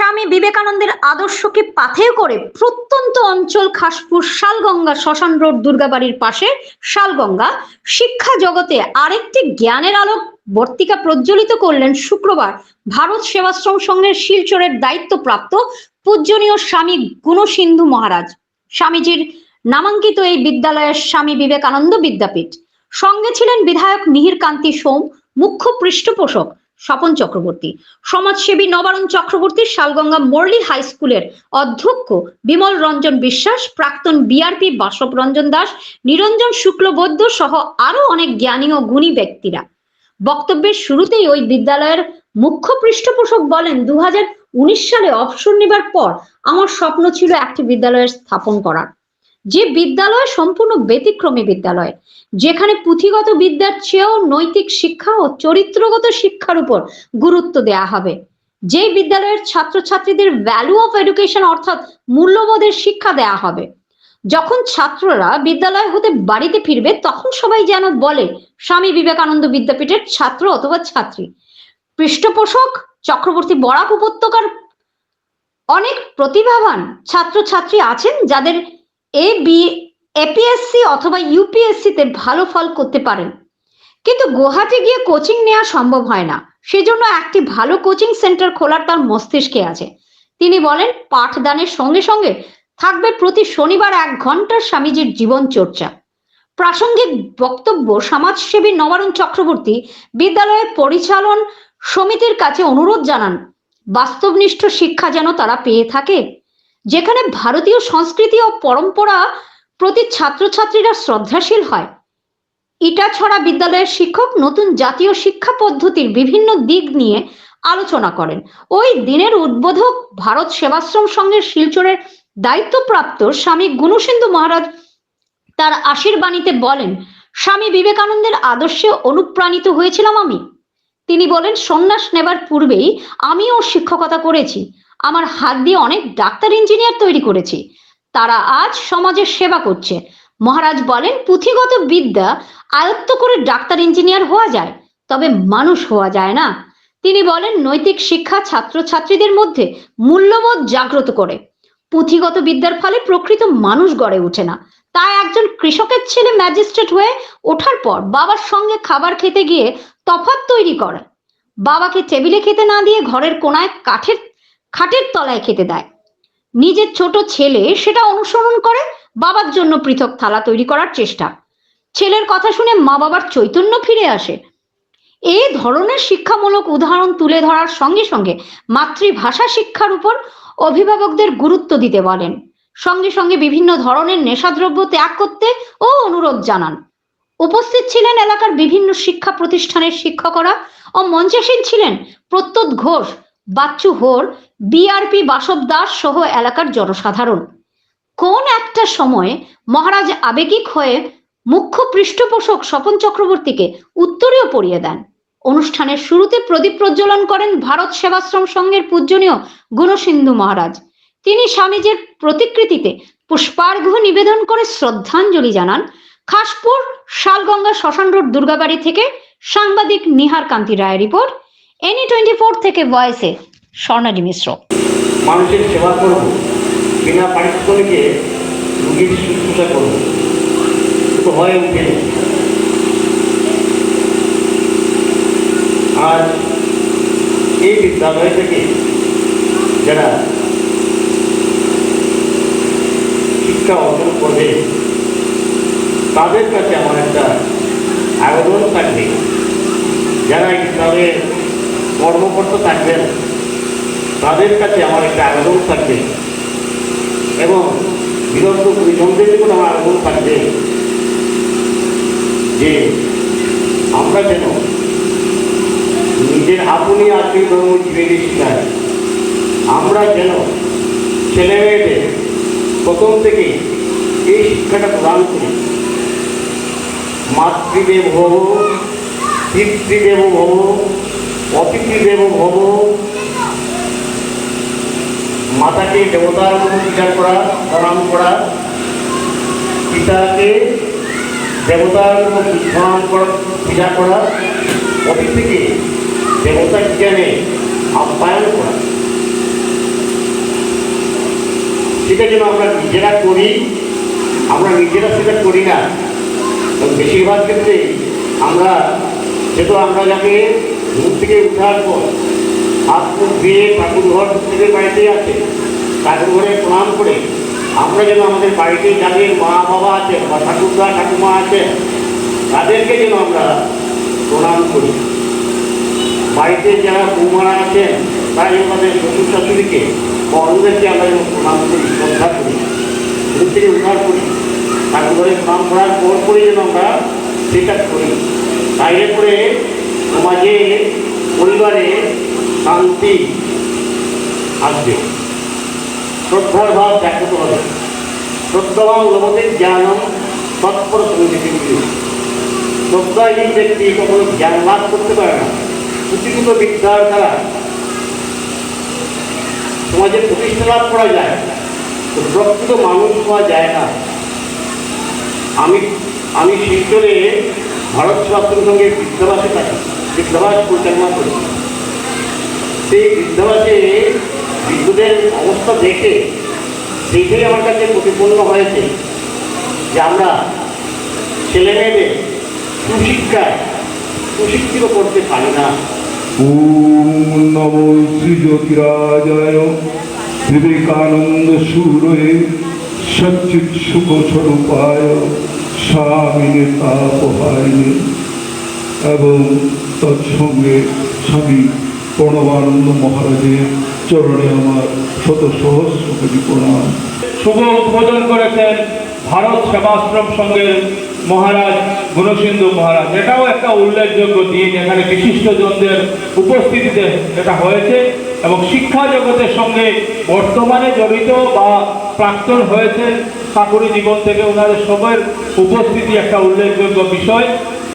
স্বামী বিবেকানন্দের আদর্শকে পাথেয় করে প্রত্যন্ত অঞ্চল খাসপুর শালগঙ্গা শ্মশান রোড দুর্গাবাড়ির পাশে শালগঙ্গা শিক্ষা জগতে আরেকটি জ্ঞানের আলোক বর্তিকা প্রজ্বলিত করলেন শুক্রবার। ভারত সেবাশ্রম সংঘের শিলচরের দায়িত্বপ্রাপ্ত পূজনীয় স্বামী গুণসিন্ধু মহারাজ। স্বামীজির নামাঙ্কিত এই বিদ্যালয়ের স্বামী বিবেকানন্দ বিদ্যাপীঠ। সঙ্গে ছিলেন বিধায়ক মিহির কান্তি সোম, মুখ্য পৃষ্ঠপোষক স্বপন চক্রবর্তী। সমাজসেবী নবারণ চক্রবর্তী শালগঙ্গা মর্লি হাই স্কুলের অধ্যক্ষ বিমল রঞ্জন বিশ্বাস, প্রাক্তন বিআরপি বাসব রঞ্জন দাস, নিরঞ্জন শুক্লবৈদ্য সহ আরও অনেক জ্ঞানী ও গুণী ব্যক্তিরা। বক্তব্যের শুরুতেই ওই বিদ্যালয়ের মুখ্য পৃষ্ঠপোষক বলেন দু হাজার উনিশ সালে অবসর নেবার পর আমার স্বপ্ন ছিল একটি বিদ্যালয়ের স্থাপন করার। যে বিদ্যালয় সম্পূর্ণ ব্যতিক্রমী বিদ্যালয়, যেখানে পুঁথিগত বিদ্যার চেয়েও নৈতিক শিক্ষা ও চরিত্রগত শিক্ষার উপর গুরুত্ব দেয়া হবে। যে বিদ্যালয়ের ছাত্রছাত্রীদের ভ্যালু অফ এডুকেশন অর্থাৎ মূল্যবোধের শিক্ষা দেয়া হবে। যখন ছাত্ররা বিদ্যালয় হতে বাড়িতে ফিরবে, তখন সবাই যেন বলে, স্বামী বিবেকানন্দ বিদ্যাপীঠের ছাত্র অথবা ছাত্রী। পৃষ্ঠপোষক, চক্রবর্তী বরাক উপত্যকার অনেক প্রতিভাবান ছাত্রছাত্রী আছেন যাদের এ বি এপিএসসি অথবা ইউপিএসসি তে ভালো ফল করতে পারেন। কিন্তু গুয়াহাটি গিয়ে কোচিং নেওয়া সম্ভব হয় না। সেজন্য একটি ভালো কোচিং সেন্টার খোলার তার মস্তিষ্কে আছে। তিনি বলেন, পাঠদানের সঙ্গে সঙ্গে থাকবে প্রতি শনিবার এক ঘণ্টার স্বামীজির জীবন চর্চা। প্রাসঙ্গিক বক্তব্য, সমাজসেবী নবারুণ চক্রবর্তী, বিদ্যালয়ের পরিচালন সমিতির কাছে অনুরোধ জানান, বাস্তবনিষ্ঠ শিক্ষা যেন তারা পেয়ে থাকে। যেখানে ভারতীয় সংস্কৃতি ও পরম্পরা প্রতি ছাত্রছাত্রীরা শ্রদ্ধাশীল হয়। ইটাছড়া বিদ্যালয়ের শিক্ষক নতুন জাতীয় শিক্ষা পদ্ধতির বিভিন্ন দিক নিয়ে আলোচনা করেন। ওই দিনের উদ্বোধক ভারত সেবাশ্রম সংঘের শিলচরের দায়িত্বপ্রাপ্ত স্বামী গুণসিন্ধু মহারাজ তার আশীর্বাণীতে বলেন, স্বামী বিবেকানন্দের আদর্শে অনুপ্রাণিত হয়েছিলাম আমি। তিনি বলেন, সন্ন্যাস নেবার পূর্বেই আমিও শিক্ষকতা করেছি। আমার হাত দিয়ে অনেক ডাক্তার ইঞ্জিনিয়ার তৈরি করেছি। তারা আজ সমাজের সেবা করছে। মহারাজ বলেন, পুঁথিগত বিদ্যা আয়ত্ত করে ডাক্তার ইঞ্জিনিয়ার হওয়া যায়, তবে মানুষ হওয়া যায় না। তিনি বলেন, নৈতিক শিক্ষা ছাত্রছাত্রীদের মধ্যে মূল্যবোধ জাগ্রত করে। পুঁথিগত বিদ্যার ফলে প্রকৃত মানুষ গড়ে ওঠে না। তাই একজন কৃষকের ছেলে ম্যাজিস্ট্রেট হয়ে ওঠার পর বাবার সঙ্গে খাবার খেতে গিয়ে তফাৎ তৈরি করে। বাবাকে টেবিলে খেতে না দিয়ে ঘরের কোনায় কাঠের খাটের তলায় খেতে দেয়। নিজের ছোট ছেলে সেটা অনুসরণ করে বাবার জন্য পৃথক থালা তৈরি করার চেষ্টা। ছেলের কথা শুনে মা বাবার চৈতন্য ফিরে আসে। এই ধরনের শিক্ষামূলক উদাহরণ তুলে ধরার সঙ্গে সঙ্গে মাতৃভাষা শিক্ষার উপর অভিভাবকদের গুরুত্ব দিতে বলেন। সঙ্গে সঙ্গে বিভিন্ন ধরনের নেশাদ্রব্য ত্যাগ করতে ও অনুরোধ জানান। উপস্থিত ছিলেন এলাকার বিভিন্ন শিক্ষা প্রতিষ্ঠানের শিক্ষকরা ও মঞ্চাসীন ছিলেন প্রত্যুৎ ঘোষ, বাচ্চু হোর বিআরপি বাসব দাস সহ এলাকার জনসাধারণ। কোন একটা সময়ে মহারাজ আবেগিক হয়ে মুখ্য পৃষ্ঠপোষক স্বপন চক্রবর্তীকে উত্তরীয় পড়িয়ে দেন। অনুষ্ঠানের শুরুতে প্রদীপ প্রজ্বলন করেন ভারত সেবাশ্রম সংঘের পূজনীয় গুণসিন্ধু মহারাজ। তিনি স্বামীজির প্রতিকৃতিতে পুষ্পার্ঘ নিবেদন করে শ্রদ্ধাঞ্জলি জানান। খাসপুর শালগঙ্গা শ্মশান রোড দুর্গাবাড়ি থেকে সাংবাদিক Nihar Kanti Roy report ANI twenty four থেকে ভয়েসে স্বর্ণালী মিশ্র। মানুষের সেবা করব, বিনা পারিশ্রমিকে রুগীর শুশ্রূষা করব। কিন্তু হয়ে উঠে। আর এই বিদ্যালয় থেকে যারা শিক্ষা অর্জন করবে, তাদের কাছে আমার একটা আবেদন থাকবে। যারা এই বিদ্যালয়ের কর্মকর্তা থাকবেন তাদের কাছে আমার একটা আবেদন থাকবে। এবং বিরক্ত পরিজনদের নিকট আমার আবেদন থাকবে যে আমরা যেন নিজের আপনি আত্মীয় ধর্ম জীবনে শিখাই আমরা যেন ছেলে মেয়েদের প্রথম থেকে এই শিক্ষাটা প্রদান করি। মাতৃদেব ভব পিতৃদেব ভব অতিথিদেব ভব মাতাকে, দেবতার মতো পূজা করা, প্রণাম করা। পিতাকে দেবতার মতো প্রণাম করা পূজা করা। অতিথিকে দেবতা জ্ঞানে আপ্যায়ন করা। সেটা যেন আমরা নিজেরা করি, আমরা নিজেরা সেটা করি না। বেশিরভাগ ক্ষেত্রে আমরা, যেহেতু আমরা যাকে ঘুম থেকে উঠার পর হাত মুখ দিয়ে ঠাকুর থেকে বাড়িতেই আছে? ঠাকুর ঘরে প্রণাম করে আমরা যেন আমাদের বাড়িতে যাদের মা বাবা আছেন বা ঠাকুরদা ঠাকুমা আছেন, তাদেরকে যেন আমরা প্রণাম করি। বাড়িতে যারা বৌমারা আছেন যেন তাদের শ্বশুর শাশুড়িকে বা অন্যদেরকে আমরা যেন প্রণাম করি, শ্রদ্ধা করি। ঘুম থেকে উদ্ধার করি। ঠাকুরের প্রণাম করার পর পরে যেন আমরা সেটা করি। তাইলে করে সমাজে, পরিবারে শান্তি আসবে শ্রদ্ধার ভাব দেখাতে হবে শ্রদ্ধাবান লবতে জ্ঞানম তৎপর সঙ্গীতে শ্রদ্ধাহীন ব্যক্তি কখনো জ্ঞান লাভ করতে পারে না। পুঁথিগত বিদ্যার দ্বারা সমাজে প্রতিষ্ঠা লাভ করা যায়। তো প্রকৃত মানুষ হওয়া যায় না। আমি আমি শিলচরে ভারত সেবাশ্রম সঙ্গে বৃদ্ধাবাসে থাকি। বৃদ্ধাবাস পরিচালনা করি। সেই বৃদ্ধাবাসে বিদ্যুতের অবস্থা দেখে দেখেই আমার কাছে প্রতিপন্ন হয়েছে যে আমরা ছেলে মেয়েদের সুশিক্ষায় সুশিক্ষিত করতে পারি না। নমো শ্রী জ্যোতিরাজায় বিবেকানন্দ সুরয়ে সচ্চিৎ সুখ স্বরূপায় স্বামীনে তাপহারিণী এবং তৎসঙ্গে স্বামী প্রণবানন্দ মহারাজের চরণে আমার শত সহস্র প্রণাম। শুভ উদ্বোধন করেছেন ভারত সেবাশ্রম সংঘের মহারাজ গুণসিন্ধু মহারাজ। এটাও একটা উল্লেখযোগ্য দিন, এখানে বিশিষ্টজনদের উপস্থিতিতে এটা হয়েছে এবং শিক্ষা জগতের সঙ্গে বর্তমানে জড়িত বা প্রাক্তন হয়েছে চাকুরি জীবন থেকে ওনাদের সবার উপস্থিতি একটা উল্লেখযোগ্য বিষয়।